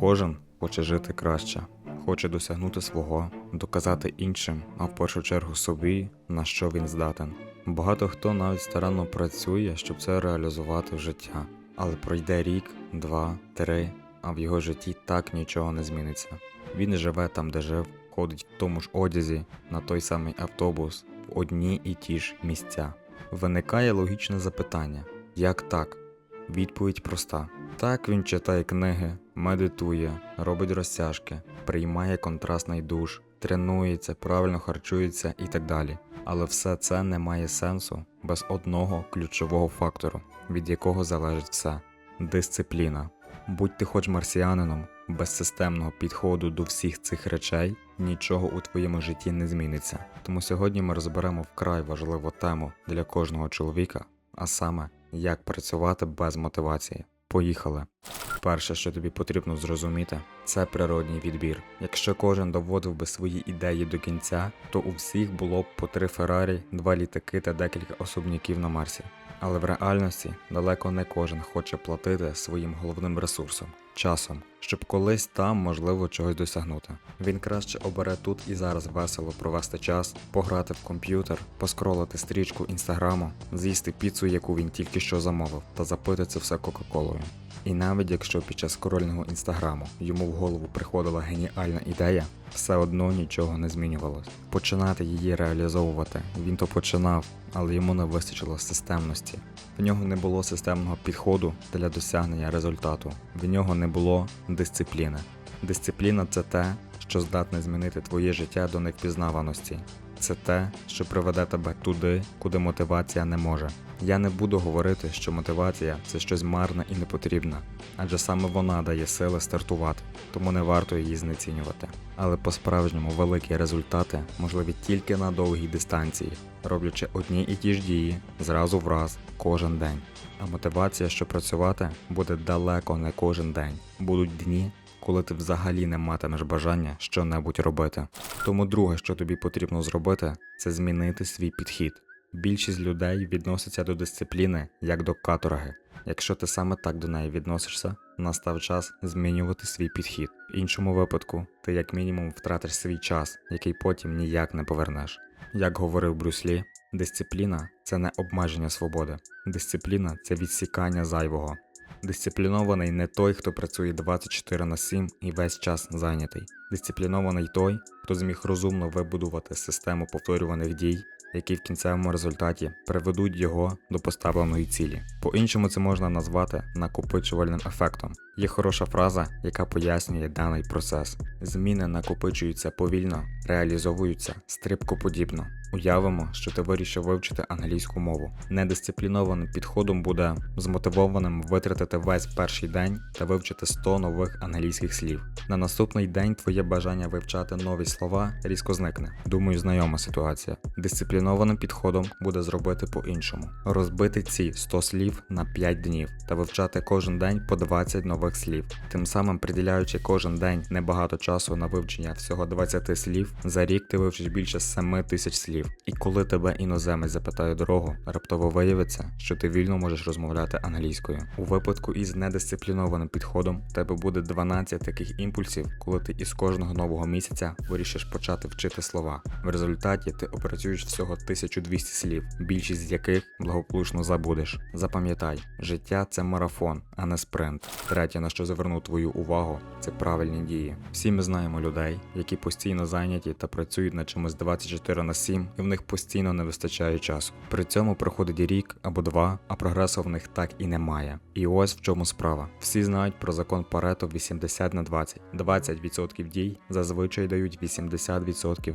Кожен хоче жити краще, хоче досягнути свого, доказати іншим, а в першу чергу собі, на що він здатен. Багато хто навіть старанно працює, щоб це реалізувати в життя, але пройде рік, два, три, а в його житті так нічого не зміниться. Він живе там, де жив, ходить в тому ж одязі, на той самий автобус, в одні і ті ж місця. Виникає логічне запитання: як так? Відповідь проста. Так він читає книги, медитує, робить розтяжки, приймає контрастний душ, тренується, правильно харчується і так далі. Але все це не має сенсу без одного ключового фактору, від якого залежить все дисципліна. Будь ти хоч марсіанином, без системного підходу до всіх цих речей нічого у твоєму житті не зміниться. Тому сьогодні ми розберемо вкрай важливу тему для кожного чоловіка, а саме як працювати без мотивації. Поїхали. Перше, що тобі потрібно зрозуміти, це природній відбір. Якщо кожен доводив би свої ідеї до кінця, то у всіх було б по три Феррарі, два літаки та декілька особняків на Марсі. Але в реальності далеко не кожен хоче платити своїм головним ресурсом часом, щоб колись там можливо чогось досягнути. Він краще обере тут і зараз весело провести час, пограти в комп'ютер, поскролити стрічку інстаграму, з'їсти піцу, яку він тільки що замовив, та запити це все Кока-Колою. І навіть якщо під час скрольного інстаграму йому в голову приходила геніальна ідея, все одно нічого не змінювалось. Починати її реалізовувати він то починав, але йому не вистачило системності. В нього не було системного підходу для досягнення результату. В нього не було дисципліни. Дисципліна це те, що здатне змінити твоє життя до невпізнаваності. Це те, що приведе тебе туди, куди мотивація не може. Я не буду говорити, що мотивація це щось марне і непотрібне, адже саме вона дає сили стартувати, тому не варто її знецінювати. Але по-справжньому великі результати можливі тільки на довгій дистанції, роблячи одні і ті ж дії зразу в раз кожен день. А мотивація, щоб працювати, буде далеко не кожен день. Будуть дні, коли ти взагалі не матимеш бажання що-небудь робити. Тому друге, що тобі потрібно зробити, це змінити свій підхід. Більшість людей відноситься до дисципліни як до каторги. Якщо ти саме так до неї відносишся, настав час змінювати свій підхід. В іншому випадку ти як мінімум втратиш свій час, який потім ніяк не повернеш. Як говорив Брюс Лі, дисципліна це не обмеження свободи. Дисципліна це відсікання зайвого. Дисциплінований не той, хто працює 24 на 7 і весь час зайнятий. Дисциплінований той, хто зміг розумно вибудувати систему повторюваних дій, які в кінцевому результаті приведуть його до поставленої цілі. По-іншому це можна назвати накопичувальним ефектом. Є хороша фраза, яка пояснює даний процес. Зміни накопичуються повільно, реалізовуються стрибкоподібно. Уявимо, що ти вирішив вивчити англійську мову. Недисциплінованим підходом буде змотивованим витратити весь перший день та вивчити 100 нових англійських слів. На наступний день твоє бажання вивчати нові слова різко зникне. Думаю, знайома ситуація. Дисциплінованим підходом буде зробити по-іншому: розбити ці 100 слів на 5 днів та вивчати кожен день по 20 нових слів, тим самим приділяючи кожен день небагато часу на вивчення всього 20 слів. За рік ти вивчиш більше 7 тисяч слів. І коли тебе іноземець запитає дорогу, раптово виявиться, що ти вільно можеш розмовляти англійською. У випадку із недисциплінованим підходом тебе буде 12 таких імпульсів, коли ти із кожного нового місяця вирішиш почати вчити слова. В результаті ти опрацюєш всього 1200 слів, більшість з яких благополучно забудеш. Запам'ятай, життя це марафон, а не спринт. Третє, на що зверну твою увагу, це правильні дії. Всі ми знаємо людей, які постійно зайняті та працюють над чимось 24 на 7, і в них постійно не вистачає часу. При цьому проходить рік або два, а прогресу в них так і немає. І ось в чому справа. Всі знають про закон Парето 80 на 20. 20% дій зазвичай дають 80%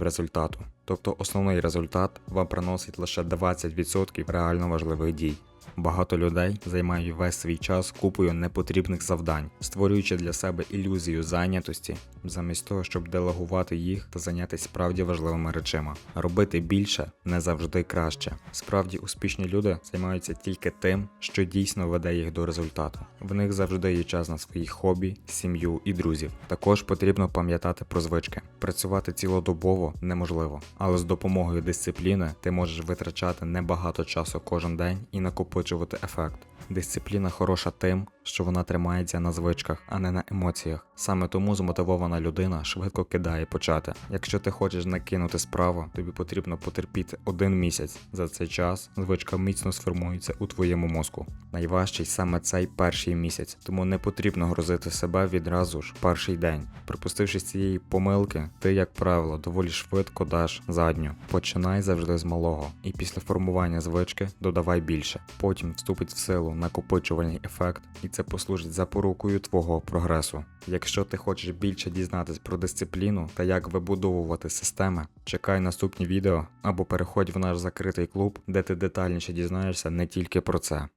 результату. Тобто основний результат вам приносить лише 20% реально важливих дій. Багато людей займають весь свій час купою непотрібних завдань, створюючи для себе ілюзію зайнятості, замість того, щоб делегувати їх та зайнятися справді важливими речима. Робити більше не завжди краще. Справді успішні люди займаються тільки тим, що дійсно веде їх до результату. В них завжди є час на свої хобі, сім'ю і друзів. Також потрібно пам'ятати про звички. Працювати цілодобово неможливо, але з допомогою дисципліни ти можеш витрачати небагато часу кожен день і накопичувати ефект. Дисципліна хороша тим, що вона тримається на звичках, а не на емоціях. Саме тому змотивована людина швидко кидає почати. Якщо ти хочеш накинути справу, тобі потрібно потерпіти один місяць. За цей час звичка міцно сформується у твоєму мозку. Найважчий саме цей перший місяць, тому не потрібно грозити себе відразу ж перший день. Припустившись цієї помилки, ти, як правило, доволі швидко даш задню. Починай завжди з малого, і після формування звички додавай більше. Потім вступить в силу накопичувальний ефект, і це послужить запорукою твого прогресу. Якщо ти хочеш більше дізнатись про дисципліну та як вибудовувати системи, чекай наступні відео або переходь в наш закритий клуб, де ти детальніше дізнаєшся не тільки про це.